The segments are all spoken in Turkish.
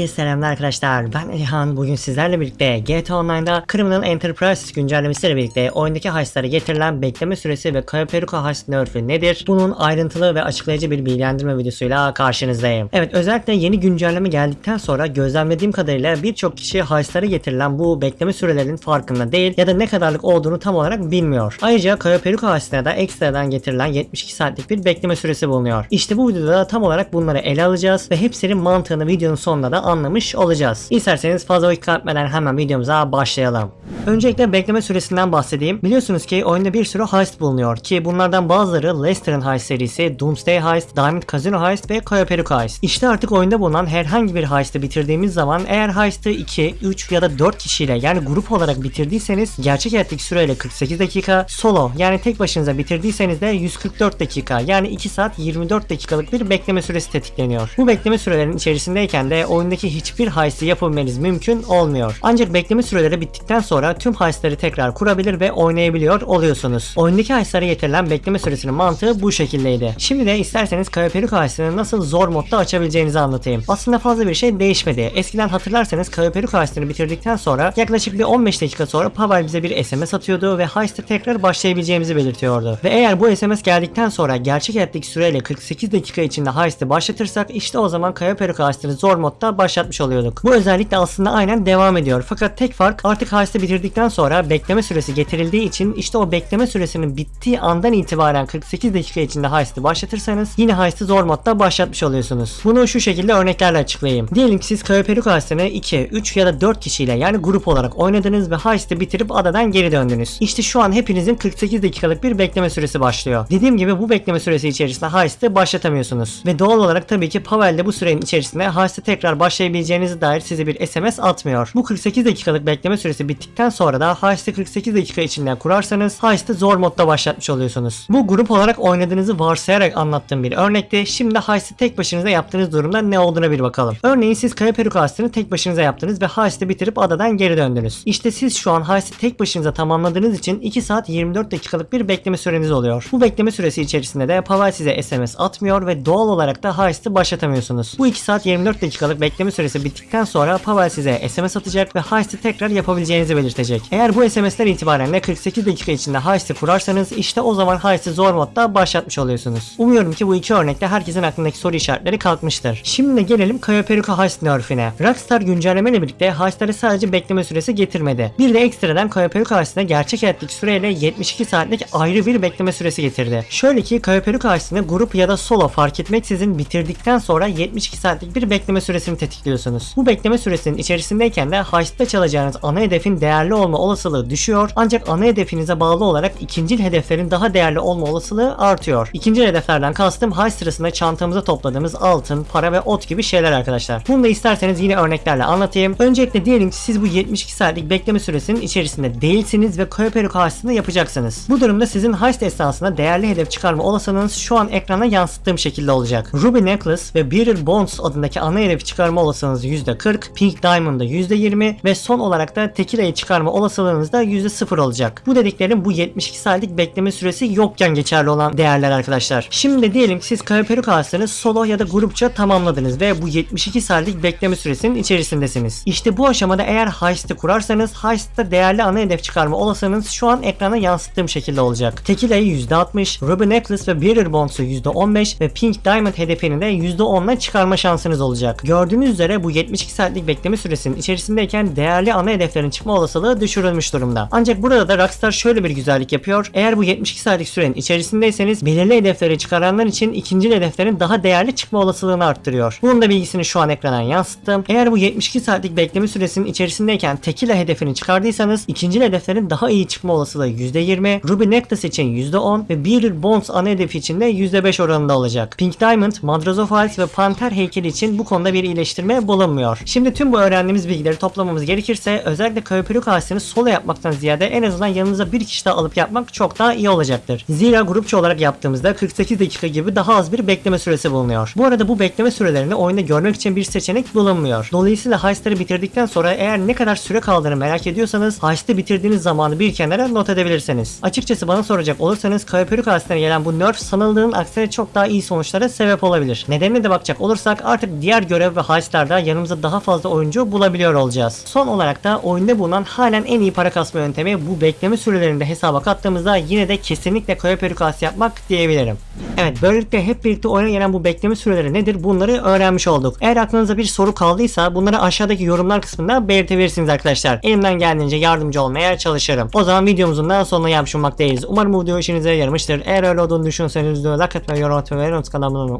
Herkese selamlar arkadaşlar. Ben Elihan. Bugün sizlerle birlikte GTA Online'da Criminal Enterprise güncellemesiyle birlikte oyundaki heistlara getirilen bekleme süresi ve Kaya Peruka heist nerf'ü nedir? Bunun ayrıntılı ve açıklayıcı bir bilgilendirme videosuyla karşınızdayım. Evet özellikle yeni güncelleme geldikten sonra gözlemlediğim kadarıyla birçok kişi heistlara getirilen bu bekleme sürelerinin farkında değil ya da ne kadarlık olduğunu tam olarak bilmiyor. Ayrıca Kaya Peruka heistine de ekstradan getirilen 72 saatlik bir bekleme süresi bulunuyor. İşte bu videoda tam olarak bunları ele alacağız ve hepsinin mantığını videonun sonunda da anlamış olacağız. İsterseniz fazla vakit kaybetmeden hemen videomuza başlayalım. Öncelikle bekleme süresinden bahsedeyim. Biliyorsunuz ki oyunda bir sürü heist bulunuyor ki bunlardan bazıları Lester'ın heist serisi, Doomsday Heist, Diamond Casino Heist ve Kaya Peruka Heist. İşte artık oyunda bulunan herhangi bir heist'i bitirdiğimiz zaman eğer heist'i 2, 3 ya da 4 kişiyle yani grup olarak bitirdiyseniz gerçek hayattaki süreyle 48 dakika, solo yani tek başınıza bitirdiyseniz de 144 dakika yani 2 saat 24 dakikalık bir bekleme süresi tetikleniyor. Bu bekleme sürelerinin içerisindeyken de oyundaki hiçbir heist'i yapabilmeniz mümkün olmuyor. Ancak bekleme süreleri bittikten sonra tüm heist'leri tekrar kurabilir ve oynayabiliyor oluyorsunuz. Oyundaki heist'lara getirilen bekleme süresinin mantığı bu şekildeydi. Şimdi de isterseniz Kaya Peruka heist'ini nasıl zor modda açabileceğinizi anlatayım. Aslında fazla bir şey değişmedi. Eskiden hatırlarsanız Kaya Peruka heist'ini bitirdikten sonra yaklaşık bir 15 dakika sonra Pavel bize bir SMS atıyordu ve heist'e tekrar başlayabileceğimizi belirtiyordu. Ve eğer bu SMS geldikten sonra gerçek hayattaki süreyle 48 dakika içinde heist'i başlatırsak işte o zaman Kaya Peruka heist'ini zor modda başlatmış oluyorduk. Bu özellik de aslında aynen devam ediyor. Fakat tek fark artık heist'i bitirdikten sonra bekleme süresi getirildiği için işte o bekleme süresinin bittiği andan itibaren 48 dakika içinde heist'i başlatırsanız yine heist'i zor modda başlatmış oluyorsunuz. Bunu şu şekilde örneklerle açıklayayım. Diyelim ki siz Kaya Peruka heist'ini 2, 3 ya da 4 kişiyle yani grup olarak oynadınız ve heist'i bitirip adadan geri döndünüz. İşte şu an hepinizin 48 dakikalık bir bekleme süresi başlıyor. Dediğim gibi bu bekleme süresi içerisinde heist'i başlatamıyorsunuz. Ve doğal olarak tabii ki Pavel de bu sürenin içerisinde heist'i tekrar başlayabileceğinize dair size bir SMS atmıyor. Bu 48 dakikalık bekleme süresi bittikten sonra da heist'i 48 dakika içinde kurarsanız heist'i zor modda başlatmış oluyorsunuz. Bu grup olarak oynadığınızı varsayarak anlattığım bir örnekti. Şimdi heist'i tek başınıza yaptığınız durumda ne olduğuna bir bakalım. Örneğin siz Kaya heist'ini tek başınıza yaptınız ve heist'i bitirip adadan geri döndünüz. İşte siz şu an heist'i tek başınıza tamamladığınız için 2 saat 24 dakikalık bir bekleme süreniz oluyor. Bu bekleme süresi içerisinde de Pavel size SMS atmıyor ve doğal olarak da heist'i başlatamıyorsunuz. Bu 2 saat 24 dakikalık bekleme süresi bittikten sonra Pavel size SMS atacak ve heist'i tekrar yapabileceğinizi belirtecek. Eğer bu SMS'ler itibaren de 48 dakika içinde heist'i kurarsanız işte o zaman heist'i zor modda başlatmış oluyorsunuz. Umuyorum ki bu iki örnekte herkesin aklındaki soru işaretleri kalkmıştır. Şimdi gelelim Kaya Peruka heist nerf'ine. Rockstar güncellemeyle birlikte heist'lere sadece bekleme süresi getirmedi. Bir de ekstradan Kaya Peruka heist'ine gerçek hayattaki süreyle 72 saatlik ayrı bir bekleme süresi getirdi. Şöyle ki Kaya Peruka heist'ini grup ya da solo fark etmeksizin bitirdikten sonra 72 saatlik bir bekleme süresini tetikliyorsunuz. Bu bekleme süresinin içerisindeyken de heist'te çalacağınız ana hedefin değerli olma olasılığı düşüyor ancak ana hedefinize bağlı olarak ikinci hedeflerin daha değerli olma olasılığı artıyor. İkinci hedeflerden kastım heist sırasında çantamıza topladığımız altın, para ve ot gibi şeyler arkadaşlar. Bunu da isterseniz yine örneklerle anlatayım. Öncelikle diyelim ki siz bu 72 saatlik bekleme süresinin içerisinde değilsiniz ve Peruka heist'ini yapacaksınız. Bu durumda sizin heist esnasında değerli hedef çıkarma olasılığınız şu an ekrana yansıttığım şekilde olacak. Ruby Necklace ve Beryl Bonds adındaki ana hedefi çıkarma olasılığınız %40, Pink Diamond'da %20 ve son olarak da Tequila'yı çıkarma olasılığınız da %0 olacak. Bu dediklerim bu 72 saatlik bekleme süresi yokken geçerli olan değerler arkadaşlar. Şimdi diyelim ki siz Peruka heist'ini solo ya da grupça tamamladınız ve bu 72 saatlik bekleme süresinin içerisindesiniz. İşte bu aşamada eğer heist'i kurarsanız heist'te değerli ana hedef çıkarma olasılığınız şu an ekrana yansıttığım şekilde olacak. Tequila'yı %60, Ruby Necklace ve Beryl Bonds'u %15 ve Pink Diamond hedefini de %10'la çıkarma şansınız olacak. Gördüğünüz üzere bu 72 saatlik bekleme süresinin içerisindeyken değerli ana hedeflerin çıkma olasılığı düşürülmüş durumda. Ancak burada da Rockstar şöyle bir güzellik yapıyor. Eğer bu 72 saatlik sürenin içerisindeyseniz belirli hedefleri çıkaranlar için ikinci hedeflerin daha değerli çıkma olasılığını arttırıyor. Bunun da bilgisini şu an ekrana yansıttım. Eğer bu 72 saatlik bekleme süresinin içerisindeyken Tequila hedefini çıkardıysanız ikinci hedeflerin daha iyi çıkma olasılığı %20, Ruby Necklace için %10 ve Beryl Bonds ana hedefi için de %5 oranında olacak. Pink Diamond, Madras of ve Panther heykeli için bu konuda bir iyileştirme bulunmuyor. Şimdi tüm bu öğrendiğimiz bilgileri toplamamız gerekirse özellikle Kayopeluk Ağaçlarını solo yapmaktan ziyade en azından yanınıza bir kişi daha alıp yapmak çok daha iyi olacaktır. Zira grupça olarak yaptığımızda 48 dakika gibi daha az bir bekleme süresi bulunuyor. Bu arada bu bekleme sürelerini oyunda görmek için bir seçenek bulunmuyor. Dolayısıyla heistleri bitirdikten sonra eğer ne kadar süre kaldığını merak ediyorsanız heist'i bitirdiğiniz zamanı bir kenara not edebilirsiniz. Açıkçası bana soracak olursanız Kayopeluk Ağaçlarına gelen bu nerf sanıldığının aksine çok daha iyi sonuçlara sebep olabilir. Nedenine de bakacak olursak artık diğer görev ve heist heistlarda yanımıza daha fazla oyuncu bulabiliyor olacağız. Son olarak da oyunda bulunan halen en iyi para kasma yöntemi bu bekleme sürelerinde hesaba kattığımızda yine de kesinlikle kaya perikası yapmak diyebilirim. Evet böylelikle hep birlikte oyuna gelen bu bekleme süreleri nedir bunları öğrenmiş olduk. Eğer aklınıza bir soru kaldıysa bunları aşağıdaki yorumlar kısmında belirtebilirsiniz arkadaşlar. Elimden geldiğince yardımcı olmaya çalışırım. O zaman videomuzun da sonuna yapmış olmaktayız. Umarım bu video işinize yaramıştır. Eğer öyle olduğunu düşünürseniz videoya like atmayı, yorum atmayı ve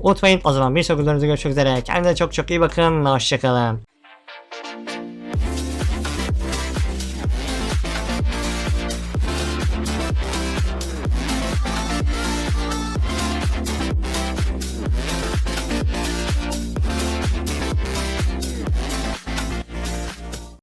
unutmayın. O zaman bir sonraki videomuzda görüşmek üzere. Kendinize çok çok iyi bakın. Hoşçakalın.